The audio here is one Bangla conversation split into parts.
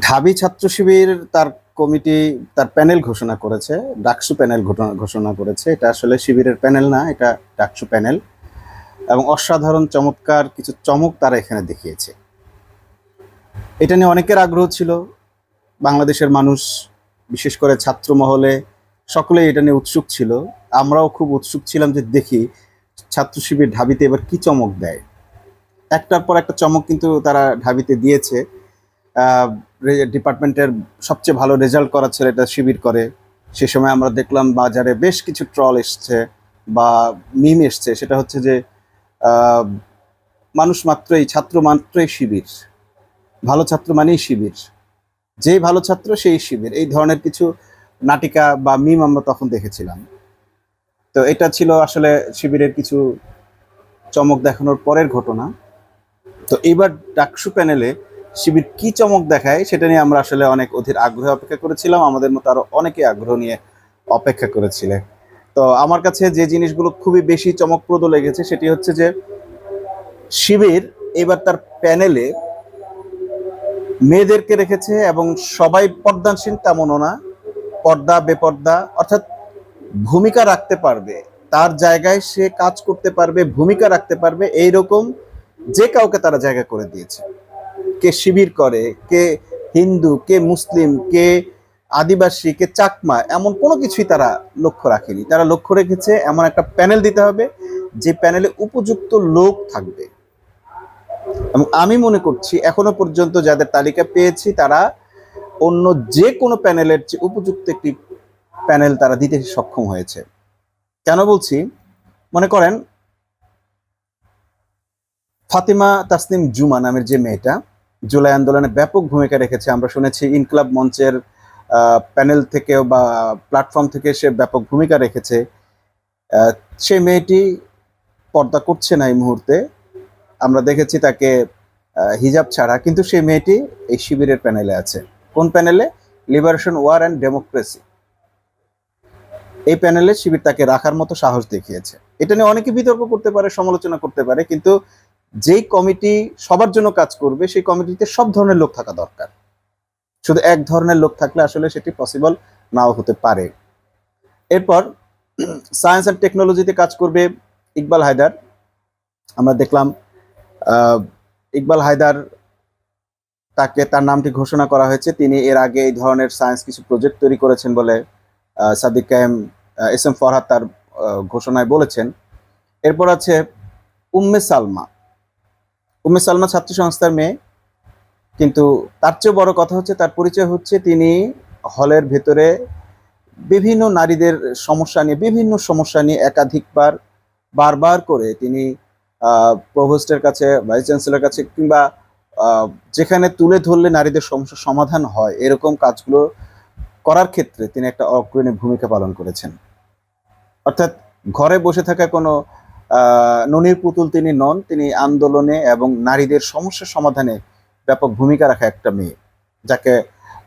ঢাবি ছাত্র শিবির তার কমিটি, তার প্যানেল ঘোষণা করেছে, ডাকসু প্যানেল ঘোষণা করেছে। এটা আসলে শিবিরের প্যানেল না, এটা ডাকসু প্যানেল। এবং অসাধারণ, চমৎকার কিছু চমক তারা এখানে দেখিয়েছে। এটা নিয়ে অনেকের আগ্রহ ছিল। বাংলাদেশের মানুষ, বিশেষ করে ছাত্র মহলে, সকলেই এটা নিয়ে উৎসুক ছিল। আমরাও খুব উৎসুক ছিলাম যে দেখি ছাত্র শিবির ঢাবিতে এবার কি চমক দেয়। একটার পর একটা চমক কিন্তু তারা ঢাবিতে দিয়েছে। ডিপার্টমেন্টের সবচেয়ে ভালো রেজাল্ট করা ছেলেটা শিবির করে। সে সময় আমরা দেখলাম বাজারে বেশ কিছু ট্রল এসছে বা মিম এসছে। সেটা হচ্ছে যে মানুষ মাত্রই, ছাত্র মাত্রই শিবির। ভালো ছাত্র মানেই শিবির। যেই ভালো ছাত্র সেই শিবির। এই ধরনের কিছু নাটিকা বা মিম আমরা তখন দেখেছিলাম। তো এটা ছিল আসলে শিবিরের কিছু চমক দেখানোর পরের ঘটনা। তো এইবার ডাকসু প্যানেলে শিবির কি চমক দেখায় সেটা নিয়ে আমরা আসলে অনেক অধীর আগ্রহে অপেক্ষা করেছিলাম। আমাদের মতো আরও অনেকে আগ্রহ নিয়ে অপেক্ষা করেছিলেন তো আমার কাছে যে জিনিসগুলো খুবই বেশি চমকপ্রদ লেগেছে সেটি হচ্ছে যে, শিবির এবার তার প্যানেলে মেয়েদেরকে রেখেছে এবং সবাই পর্দানসীন তেমনও না। পর্দা, বেপর্দা, অর্থাৎ ভূমিকা রাখতে পারবে। তার জায়গায় সে কাজ করতে পারবে, ভূমিকা রাখতে পারবে, এইরকম যে কাউকে তারা জায়গা করে দিয়েছে। কে শিবির করে, কে হিন্দু, কে মুসলিম, কে আদিবাসী, কে চাকমা, এমন কোনো কিছুই তারা লক্ষ্য রাখেনি। তারা লক্ষ্য রেখেছে এমন একটা প্যানেল দিতে হবে, যে প্যানেলে উপযুক্ত লোক থাকবে। এবং আমি মনে করছি, এখনও পর্যন্ত যাদের তালিকা পেয়েছি, তারা অন্য যে কোনো প্যানেলের চেয়ে উপযুক্ত একটি প্যানেল তারা দিতে সক্ষম হয়েছে। কেন বলছি? মনে করেন, ফাতিমা তাসনিম জুমা নামের যে মেয়েটা জুলাই আন্দোলনে ব্যাপক ভূমিকা রেখেছে। আমরা শুনেছি ইনকলাব মঞ্চের প্যানেল থেকে বা প্ল্যাটফর্ম থেকে সে ব্যাপক ভূমিকা রেখেছে। সেই মেয়েটি পর্দা করছে না এই মুহূর্তে। আমরা দেখেছি তাকে হিজাব ছাড়া, কিন্তু সেই মেয়েটি এই শিবিরের প্যানেলে আছে। কোন প্যানেলে? Liberation, war and democracy. এই প্যানেলে শিবির তাকে রাখার মতো সাহস দেখিয়েছে। এটা নিয়ে অনেকে বিতর্ক করতে পারে, সমালোচনা করতে পারে, কিন্তু যেই কমিটি সবার জন্য কাজ করবে, সেই কমিটিতে সব ধরনের লোক থাকা দরকার। শুধু এক ধরনের লোক থাকলে আসলে সেটি পসিবল নাও হতে পারে। এরপর সায়েন্স অ্যান্ড টেকনোলজিতে কাজ করবে ইকবাল হায়দার। আমরা দেখলাম ইকবাল হায়দার তাকে তার নামটি ঘোষণা করা হয়েছে। তিনি এর আগে এই ধরনের সায়েন্স কিছু প্রজেক্ট তৈরি করেছেন বলে সাদিক কায়েম এস এম ফরহাদ তার ঘোষণায় বলেছেন। এরপর আছে উম্মে সালমা। উম্মে সালমা ছাত্র সংস্থার মেয়ে। কিন্তু তার চেয়েও বড় কথা হচ্ছে, তার পরিচয় হচ্ছে তিনি হলের ভেতরে বিভিন্ন নারীদের সমস্যা নিয়ে, বিভিন্ন সমস্যা নিয়ে একাধিকবার, বারবার করে তিনি প্রভোস্টের কাছে, ভাইস চ্যান্সেলর কাছে কিংবা যেখানে তুলে ধরলে নারীদের সমস্যা সমাধান হয়, এরকম কাজগুলো করার ক্ষেত্রে তিনি একটা অগ্রণী ভূমিকা পালন করেছেন। অর্থাৎ ঘরে বসে থাকা কোনো ননির পুতুল তিনি নন, তিনি আন্দোলনে এবং নারীদের সমস্যা সমাধানে ব্যাপক ভূমিকা রাখা একটা মেয়ে, যাকে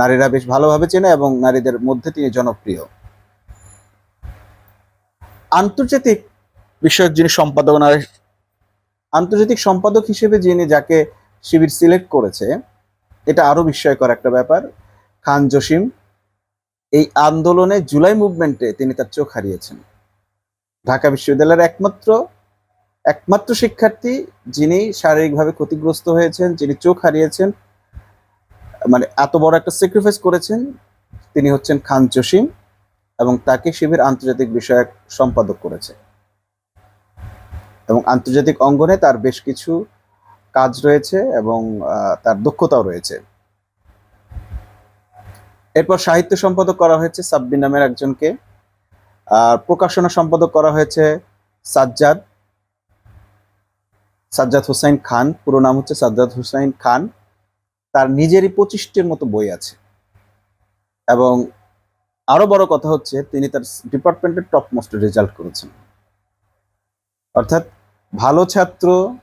নারীরা বেশ ভালোভাবে চেনে এবং নারীদের মধ্যে তিনি জনপ্রিয়। আন্তর্জাতিক বিষয়ক যিনি সম্পাদনার আন্তর্জাতিক সম্পাদক হিসেবে যিনি যাকে শিবির সিলেক্ট করেছে, এটা আরও বিস্ময়কর একটা ব্যাপার। খান জসিম এই আন্দোলনে জুলাই মুভমেন্টে তিনি তার চোখ হারিয়েছেন। ঢাকা বিশ্ববিদ্যালয়ের একমাত্র একমাত্র শিক্ষার্থী যিনি শারীরিকভাবে ক্ষতিগ্রস্ত হয়েছেন, যিনি চোখ হারিয়েছেন মানে এত বড় একটা স্যাক্রিফাইস করেছেন, তিনি হচ্ছেন খান জসিম এবং তাকে শিবির আন্তর্জাতিক বিষয়ক সম্পাদক করেছে। এবং আন্তর্জাতিক অঙ্গনে তার বেশ কিছু কাজ রয়েছে এবং তার দক্ষতাও রয়েছে। এরপর সাহিত্য সম্পাদক করা হয়েছে সাব্বির নামের একজনকে। আর প্রকাশনা সম্পাদক করা হয়েছে সাজ্জাদ সাজ্জাদ হুসাইন খান। পুরো নাম হচ্ছে সাজ্জাদ হুসাইন খান। তার নিজেরই পঁচিশটির মতো বই আছে। এবং আরও বড় কথা হচ্ছে, তিনি তার ডিপার্টমেন্টের টপ মোস্ট রেজাল্ট করেছেন। অর্থাৎ ভালো ছাত্র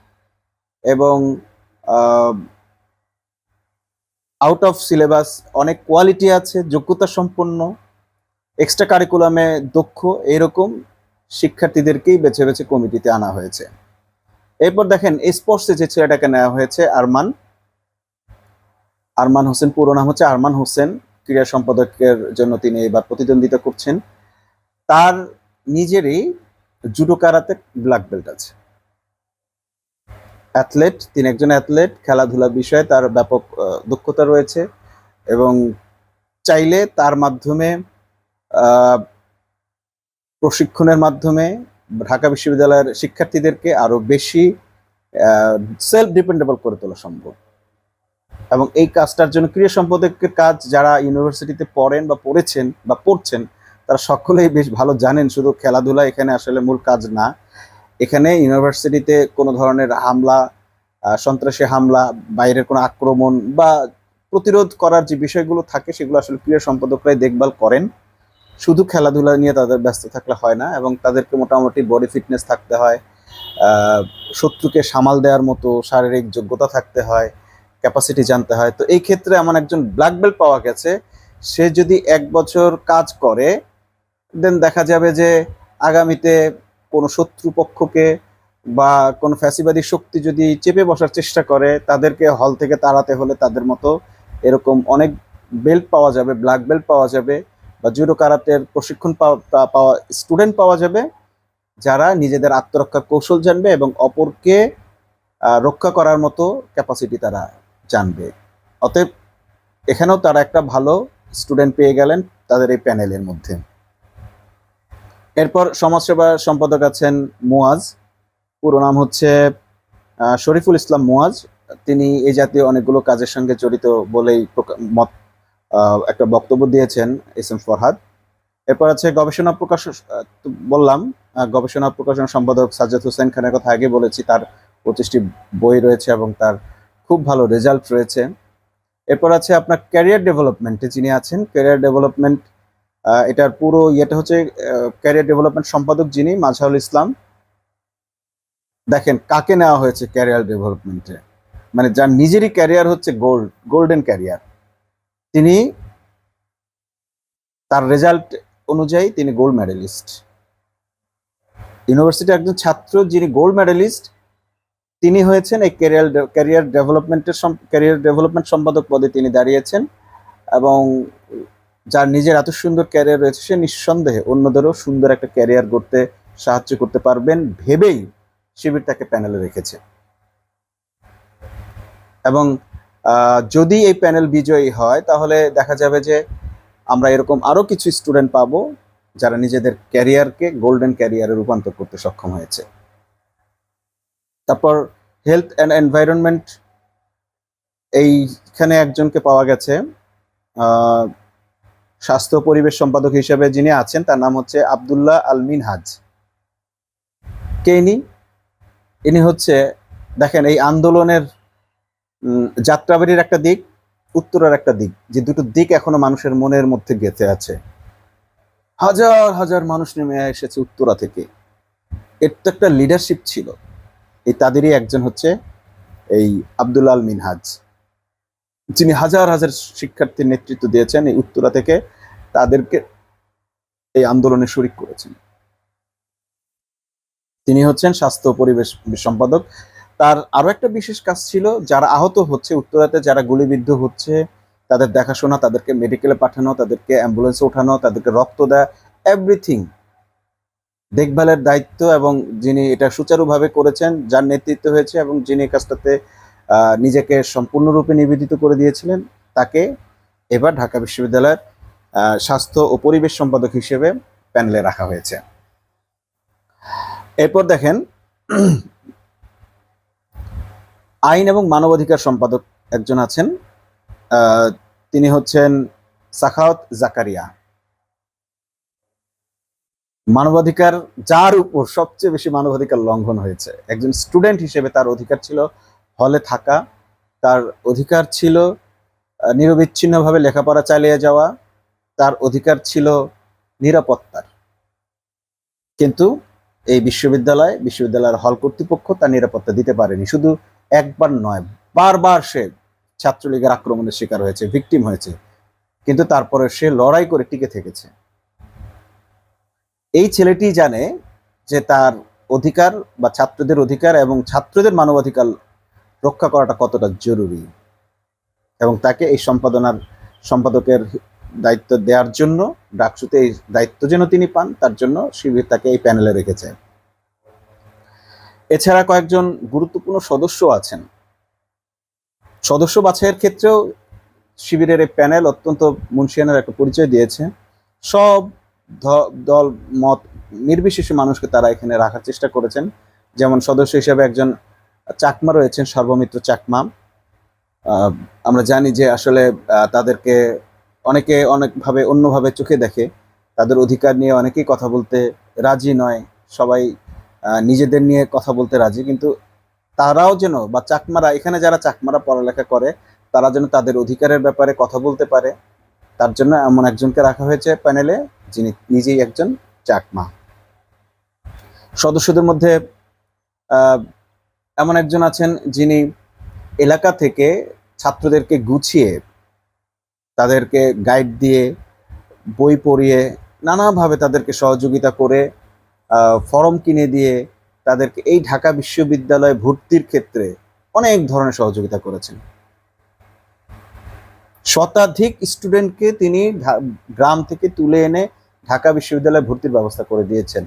এবং আউট অফ সিলেবাস অনেক কোয়ালিটি আছে, যোগ্যতা সম্পন্ন এক্সট্রা কারিকুলামে দক্ষ এরকম শিক্ষার্থীদেরকেই বেছে বেছে কমিটিতে আনা হয়েছে। এরপর দেখেন স্পোর্টসে যে ছেলেটাকে নেওয়া হয়েছে, আরমান। আরমান হোসেন, পুরো নাম হচ্ছে আরমান হোসেন। ক্রীড়া সম্পাদকের জন্য তিনি এবার প্রতিদ্বন্দ্বিতা করছেন। তার নিজেরই জুডো কারাতে ব্ল্যাক বেল্ট আছে। অ্যাথলেট তিনি একজন অ্যাথলেট খেলাধুলা বিষয়ে তার ব্যাপক দক্ষতা রয়েছে এবং চাইলে তার মাধ্যমে প্রশিক্ষণের মাধ্যমে ঢাকা বিশ্ববিদ্যালয়ের শিক্ষার্থীদেরকে আরও বেশি সেলফ ডিপেন্ডেবল করে তোলা সম্ভব। এবং এই কাজটার জন্য ক্রীড়া সম্পাদকের কাজ যারা ইউনিভার্সিটিতে পড়েন বা পড়েছেন বা পড়ছেন, তারা সকলেই বেশ ভালো জানেন। শুধু খেলাধুলা এখানে আসলে মূল কাজ না। এখানে ইউনিভার্সিটিতে কোনো ধরনের হামলা সন্ত্রাসী হামলা বাইরের কোনো আক্রমণ বা প্রতিরোধ করার যে বিষয়গুলো থাকে, সেগুলো আসলে ক্রীড়া সম্পাদকরাই দেখভাল করেন। শুধু খেলাধুলা নিয়ে তাদের ব্যস্ত থাকলে হয় না এবং তাদেরকে মোটামুটি বডি ফিটনেস থাকতে হয় শত্রুকে সামাল দেওয়ার মতো শারীরিক যোগ্যতা থাকতে হয় ক্যাপাসিটি জানতে হয়। তো এই ক্ষেত্রে আমার একজন ব্ল্যাক বেল্ট পাওয়া গেছে, সে যদি এক বছর কাজ করে দেন দেখা যাবে যে আগামীতে কোনো শত্রুপক্ষকে বা কোনো ফ্যাসিবাদী শক্তি যদি চেপে বসার চেষ্টা করে, তাদেরকে হল থেকে তাড়াতে হলে তাদের মতো এরকম অনেক বেল্ট পাওয়া যাবে ব্ল্যাক বেল্ট পাওয়া যাবে। বা জুডো কারাতের প্রশিক্ষণ পাওয়া স্টুডেন্ট পাওয়া যাবে, যারা নিজেদের আত্মরক্ষার কৌশল জানবে এবং অপরকে রক্ষা করার মতো ক্যাপাসিটি তারা জানবে। অতএব, এখানেও তারা একটা ভালো স্টুডেন্ট পেয়ে গেলেন তাদের এই প্যানেলের মধ্যে। এরপর সমাজসেবা সম্পাদক আছেন মুয়াজ। পুরো নাম হচ্ছে শরীফুল ইসলাম মুয়াজ। তিনি এই জাতীয় অনেকগুলো কাজের সঙ্গে জড়িত বলেই মত একটা বক্তব্য দিয়েছেন এস এম ফরহাদ। এরপর আছে গবেষণা প্রকাশ বললাম গবেষণা প্রকাশন সম্পাদক সাজ্জাদ হোসেন খানের কথা আগে বলেছি, তার পঁচিশটি বই রয়েছে এবং তার খুব ভালো রেজাল্ট রয়েছে। এরপর আছে আপনার ক্যারিয়ার ডেভেলপমেন্টে যিনি আছেন ক্যারিয়ার ডেভেলপমেন্ট এটার পুরো ইয়েটা হচ্ছে ক্যারিয়ার ডেভেলপমেন্ট সম্পাদক যিনি মাঝারুল ইসলাম। দেখেন কাকে নেওয়া হয়েছে ক্যারিয়ার ডেভেলপমেন্টে মানে যার নিজেরই ক্যারিয়ার হচ্ছে গোল্ড গোল্ডেন ক্যারিয়ার তিনি তার রেজাল্ট অনুযায়ী তিনি গোল্ড মেডেলিস্ট ইউনিভার্সিটির একজন ছাত্র যিনি গোল্ড মেডেলিস্ট তিনি হয়েছেন এই ক্যারিয়ার ক্যারিয়ার ডেভেলপমেন্টের ক্যারিয়ার ডেভেলপমেন্ট সম্পাদক পদে তিনি দাঁড়িয়েছেন এবং যার নিজের এত সুন্দর ক্যারিয়ার রয়েছে, সে নিঃসন্দেহে অন্যদেরও সুন্দর একটা ক্যারিয়ার করতে সাহায্য করতে পারবেন ভেবেই শিবির তাকে প্যানেলে রেখেছে। এবং যদি এই প্যানেল বিজয়ী হয়, তাহলে দেখা যাবে যে আমরা এরকম আরও কিছু স্টুডেন্ট পাবো যারা নিজেদের ক্যারিয়ারকে গোল্ডেন ক্যারিয়ারে রূপান্তর করতে সক্ষম হয়েছে। তারপর হেলথ অ্যান্ড এনভায়রনমেন্ট, এইখানে একজনকে পাওয়া গেছে স্বাস্থ্য পরিবেশ সম্পাদক হিসেবে যিনি আছেন, তার নাম হচ্ছে আবদুল্লাহ আলমিন হাজ কে ইনি? ইনি হচ্ছে, দেখেন এই আন্দোলনের যাত্রাবাড়ির একটা দিক, উত্তরের একটা দিক, যে দুটো দিক এখনও মানুষের মনের মধ্যে গেঁথে আছে। হাজার হাজার মানুষ নেমে এসেছে উত্তরা থেকে। এর তো একটা লিডারশিপ ছিল। এই তাদেরই একজন হচ্ছে এই আব্দুল আল মিনহাজ। যিনি হাজার হাজার শিক্ষার্থীর নেতৃত্ব দিয়েছেন এই উত্তরা থেকে, তাদেরকে এই আন্দোলনে শরিক করেছেন। তিনি হচ্ছেন স্বাস্থ্য পরিবেশ সম্পাদক। তার আরও একটা বিশেষ কাজ ছিল, যারা আহত হচ্ছে, উত্তরাতে যারা গুলিবিদ্ধ হচ্ছে, তাদের দেখাশোনা, তাদেরকে মেডিকেলে পাঠানো, তাদেরকে অ্যাম্বুলেন্সে ওঠানো, তাদেরকে রক্ত দেয়া এভরিথিং দেখভালের দায়িত্ব এবং যিনি এটা সুচারুভাবে করেছেন, যার নেতৃত্ব হয়েছে এবং যিনি কাজটাতে নিজেকে সম্পূর্ণরূপে নিবেদিত করে দিয়েছিলেন, তাকে এবার ঢাকা বিশ্ববিদ্যালয়ের স্বাস্থ্য ও পরিবেশ সম্পাদক হিসেবে প্যানেলে রাখা হয়েছে। এরপর দেখেন আইন এবং মানবাধিকার সম্পাদক একজন আছেন তিনি হচ্ছেন সাখাওয়াত জাকারিয়া। মানবাধিকার যার উপর সবচেয়ে বেশি মানবাধিকার লঙ্ঘন হয়েছে। একজন স্টুডেন্ট হিসেবে তার অধিকার ছিল হলে থাকা, তার অধিকার ছিল নিরবিচ্ছিন্নভাবে লেখাপড়া চালিয়ে যাওয়া, তার অধিকার ছিল নিরাপত্তার। কিন্তু এই বিশ্ববিদ্যালয়, বিশ্ববিদ্যালয়ের হল কর্তৃপক্ষ তার নিরাপত্তা দিতে পারেনি। শুধু একবার নয়, বারবার সে ছাত্রলীগের আক্রমণের শিকার হয়েছে ভিকটিম হয়েছে। কিন্তু তারপরে সে লড়াই করে টিকে থেকেছে। এই ছেলেটি জানে যে তার অধিকার বা ছাত্রদের অধিকার এবং ছাত্রদের মানবাধিকার রক্ষা করাটা কতটা জরুরি এবং তাকে এই সম্পাদনার সম্পাদকের দায়িত্ব দেওয়ার জন্য, ডাকসুতে এই দায়িত্ব যেন তিনি পান, তার জন্য শিবির তাকে এই প্যানেলে রেখেছে। এছাড়া কয়েকজন গুরুত্বপূর্ণ সদস্য আছেন। সদস্য বাছাইয়ের ক্ষেত্রেও শিবিরের এই প্যানেল অত্যন্ত মুন্সিয়ানের একটা পরিচয় দিয়েছে। সব দল, মত নির্বিশেষে মানুষকে তারা এখানে রাখার চেষ্টা করেছেন। যেমন সদস্য হিসেবে একজন চাকমা রয়েছেন, সর্বমিত্র চাকমা। আমরা জানি যে আসলে তাদেরকে অনেকে অনেকভাবে অন্যভাবে চোখে দেখে। তাদের অধিকার নিয়ে অনেকেই কথা বলতে রাজি নয়। সবাই নিজেদের নিয়ে কথা বলতে রাজি, কিন্তু তারাও যেন বা চাকমারা, এখানে যারা চাকমারা পড়ালেখা করে, তারা যেন তাদের অধিকারের ব্যাপারে কথা বলতে পারে। তার জন্য এমন একজনকে রাখা হয়েছে প্যানেলে যিনি নিজেই একজন চাকমা। সদস্যদের মধ্যে এমন একজন আছেন যিনি এলাকা থেকে ছাত্রদেরকে গুছিয়ে, তাদেরকে গাইড দিয়ে, বই পড়িয়ে, নানাভাবে তাদেরকে সহযোগিতা করে ফর্ম কিনে দিয়ে তাদেরকে এই ঢাকা বিশ্ববিদ্যালয়ে ভর্তির ক্ষেত্রে অনেক ধরনের সহযোগিতা করেছেন। শতাধিক স্টুডেন্টকে তিনি গ্রাম থেকে তুলে এনে ঢাকা বিশ্ববিদ্যালয়ে ভর্তির ব্যবস্থা করে দিয়েছেন।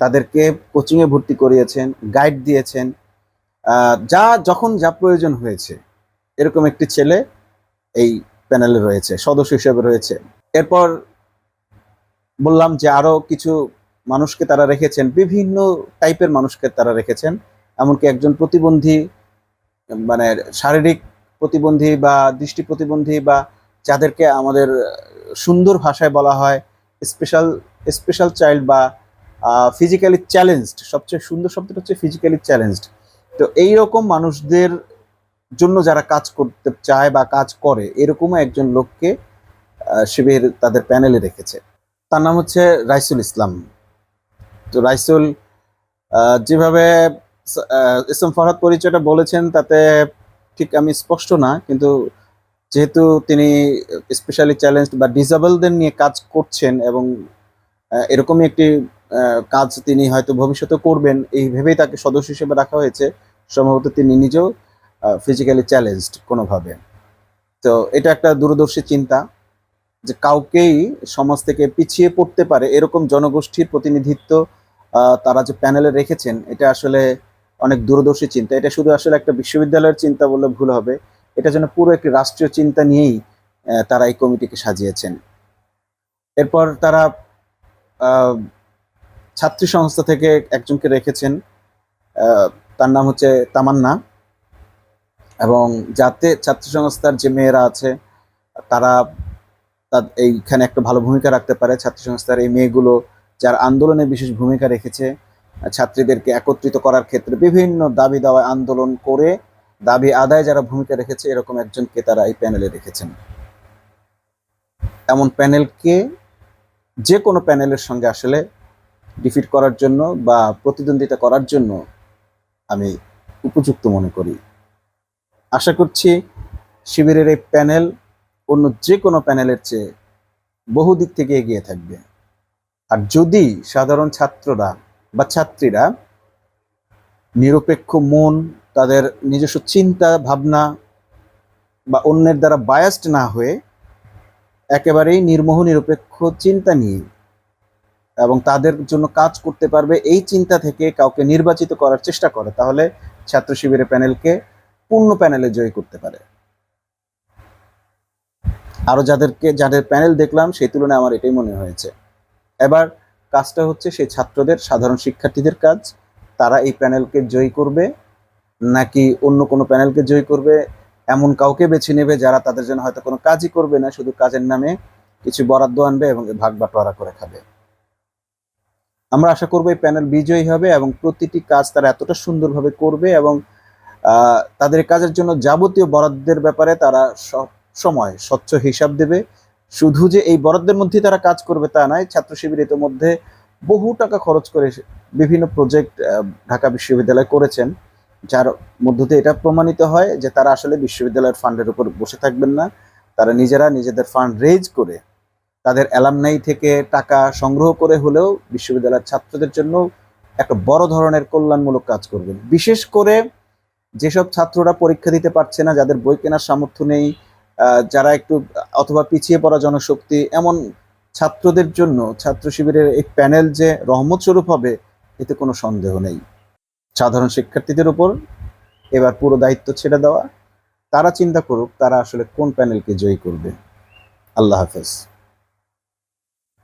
তাদেরকে কোচিংয়ে ভর্তি করিয়েছেন, গাইড দিয়েছেন। যা যখন যা প্রয়োজন হয়েছে, এরকম একটি ছেলে এই প্যানেলে রয়েছে, সদস্য হিসেবে রয়েছে। এরপর বললাম যে আরও কিছু মানুষকে তারা রেখেছেন, বিভিন্ন টাইপের মানুষকে তারা রেখেছেন। এমনকি একজন প্রতিবন্ধী মানে শারীরিক প্রতিবন্ধী বা দৃষ্টি প্রতিবন্ধী বা যাদেরকে আমাদের সুন্দর ভাষায় বলা হয় স্পেশাল স্পেশাল চাইল্ড বা ফিজিক্যালি চ্যালেঞ্জড সবচেয়ে সুন্দর শব্দটা হচ্ছে ফিজিক্যালি চ্যালেঞ্জড তো এই রকম মানুষদের জন্য যারা কাজ করতে চায় বা কাজ করে, এরকমও একজন লোককে শিবির তাদের প্যানেলে রেখেছে। তার নাম হচ্ছে রাইসুল ইসলাম। রাইসুল যেভাবে ইসলাম ফরহাদ পরিচয়টা বলেছেন, তাতে ঠিক আমি স্পষ্ট না, কিন্তু যেহেতু তিনি স্পেশালি চ্যালেঞ্জ বা ডিসেবলদের নিয়ে কাজ করছেন এবং এরকমই একটি কাজ তিনি হয়তো ভবিষ্যতে করবেন, এই ভেবেই তাকে সদস্য হিসেবে রাখা হয়েছে। সম্ভবত তিনি নিজেও ফিজিক্যালি চ্যালেঞ্জড কোনোভাবে। তো এটা একটা দূরদর্শী চিন্তা, যে কাউকেই সমাজ থেকে পিছিয়ে পড়তে পারে, এরকম জনগোষ্ঠীর প্রতিনিধিত্ব তারা যে প্যানেলে রেখেছেন, এটা আসলে অনেক দূরদর্শী চিন্তা। এটা শুধু আসলে একটা বিশ্ববিদ্যালয়ের চিন্তা বললে ভুল হবে, এটা যেন পুরো একটি রাষ্ট্রীয় চিন্তা নিয়েই তারা এই কমিটিকে সাজিয়েছেন। এরপর তারা ছাত্রী সংস্থা থেকে একজনকে রেখেছেন তার নাম হচ্ছে তামান্না। এবং যাতে ছাত্র সংস্থার যে মেয়েরা আছে তারা এইখানে একটা ভালো ভূমিকা রাখতে পারে, ছাত্র সংস্থার এই মেয়েগুলো যার আন্দোলনে বিশেষ ভূমিকা রেখেছে, ছাত্রীদেরকে একত্রিত করার ক্ষেত্রে বিভিন্ন দাবি দাওয়া আন্দোলন করে দাবি আদায় যারা ভূমিকা রেখেছে, এরকম একজনকে তারা এই প্যানেলে রেখেছেন। এমন প্যানেলকে যে কোনো প্যানেলের সঙ্গে আসলে ডিফিট করার জন্য বা প্রতিদ্বন্দ্বিতা করার জন্য আমি উপযুক্ত মনে করি। আশা করছি শিবিরের এই প্যানেল অন্য যে কোনো প্যানেলের চেয়ে বহু দিক থেকে এগিয়ে থাকবে। আর যদি সাধারণ ছাত্ররা বা ছাত্রীরা নিরপেক্ষ মন, তাদের নিজস্ব চিন্তা, ভাবনা বা অন্যের দ্বারা বায়াসড না হয়ে একেবারেই নির্মোহ, নিরপেক্ষ চিন্তা নিয়ে এবং তাদের জন্য কাজ করতে পারবে এই চিন্তা থেকে কাউকে নির্বাচিত করার চেষ্টা করে, তাহলে ছাত্র শিবিরের প্যানেলকে পূর্ণ প্যানেলে জয় করতে পারে। আরও যাদেরকে, যাদের প্যানেল দেখলাম, সেই তুলনায় আমার এটাই মনে হয়েছে। এবার কাজটা হচ্ছে সেই ছাত্রদের, সাধারণ শিক্ষার্থীদের কাজ। তারা এই প্যানেলকে জয়ী করবে, নাকি অন্য কোনো প্যানেলকে জয়ী করবে, এমন কাউকে বেছে নেবে যারা তাদের জন্য হয়তো কোনো কাজই করবে না, শুধু কাজের নামে কিছু বরাদ্দ আনবে এবং ভাগ বাটোয়ারা করে খাবে। আমরা আশা করব এই প্যানেল বিজয়ী হবে এবং প্রতিটি কাজ তারা এতটা সুন্দরভাবে করবে এবং তাদের কাজের জন্য যাবতীয় বরাদ্দের ব্যাপারে তারা সব সময়, স্বচ্ছ হিসাব দেবে। শুধু যে এই বরাদ্দের মধ্যে তারা কাজ করবে তা নয়, ছাত্র শিবির ইতিমধ্যে বহু টাকা খরচ করে বিভিন্ন প্রজেক্ট ঢাকা বিশ্ববিদ্যালয় করেছেন, যার মধ্য দিয়ে এটা প্রমাণিত হয় যে তারা আসলে বিশ্ববিদ্যালয়ের ফান্ডের উপর বসে থাকবেন না। তারা নিজেরা নিজেদের ফান্ড রেজ করে তাদের অ্যালামনাই থেকে টাকা সংগ্রহ করে হলেও বিশ্ববিদ্যালয়ের ছাত্রদের জন্য একটা বড় ধরনের কল্যাণমূলক কাজ করবেন। বিশেষ করে যেসব ছাত্ররা পরীক্ষা দিতে পারছে না, যাদের বই কেনার সামর্থ্য নেই যারা একটু অথবা পিছিয়ে পড়া জনশক্তি, এমন ছাত্রদের জন্য ছাত্র শিবিরের এই প্যানেল যে রহমত স্বরূপ হবে, এতে কোনো সন্দেহ নেই। সাধারণ শিক্ষার্থীদের উপর এবার পুরো দায়িত্ব ছেড়ে দেওয়া। তারা চিন্তা করুক, তারা আসলে কোন প্যানেলকে জয়ী করবে। আল্লাহ হাফেজ।